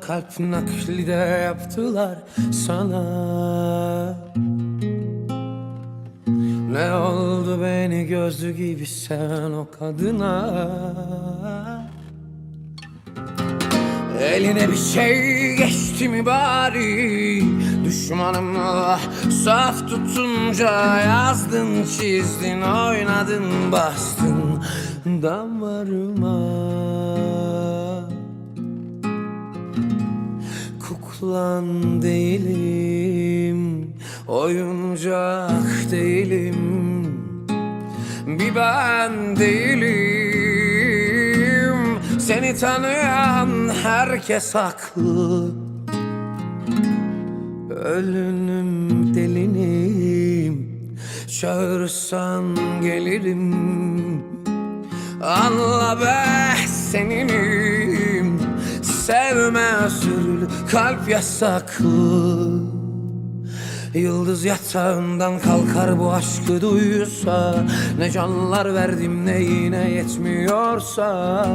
kalp nakli de yaptılar sana. Ne oldu beni gözlü gibi sen o kadına? Eline bir şey geçti mi bari? Düşmanımla saf tutunca Yazdın çizdin oynadın bastın Damarıma Kuklan değilim Oyuncak değilim Bir ben değilim. Seni tanıyan herkes haklı. Ölünüm delinim Çağırırsan gelirim. Anla be seninim Özürlü kalp yasaklı Yıldız yatağından kalkar bu aşkı duysa Ne canlar verdim ne yine yetmiyorsa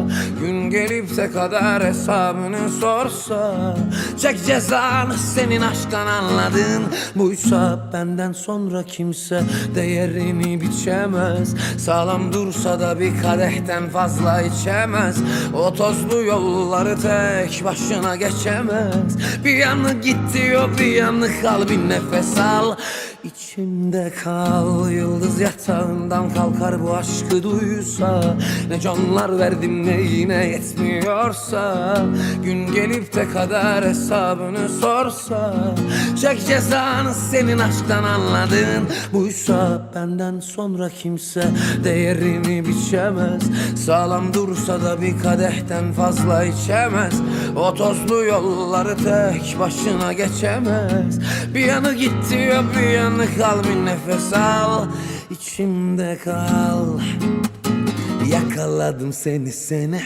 Gün gelip de kadar hesabını sorsa Çek cezanı senin aşktan anladın. Buysa benden sonra kimse değerini biçemez. Sağlam dursa da bir kadehten fazla içemez. O tozlu yolları tek başına geçemez. Bir yanı git diyor bir yanı kal bir nefes al İçimde kal Yıldız yatağından kalkar bu aşkı duysa. Ne canlar verdim ne yine yetmiyorsa. Gün gelip de kadar hesabını sorsa. Çek cezanı senin aşktan anladın. Buysa benden sonra kimse değerini biçemez. Sağlam dursa da bir kadehten fazla içemez. O tozlu yolları tek başına geçemez. Bir yanı gitti ya bir yanı kal bir nefes al İçimde kal. Yakaladım seni seni.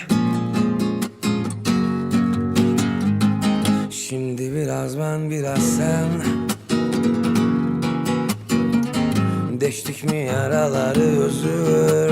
Şimdi biraz ben biraz sen. Deştik mi yaraları özür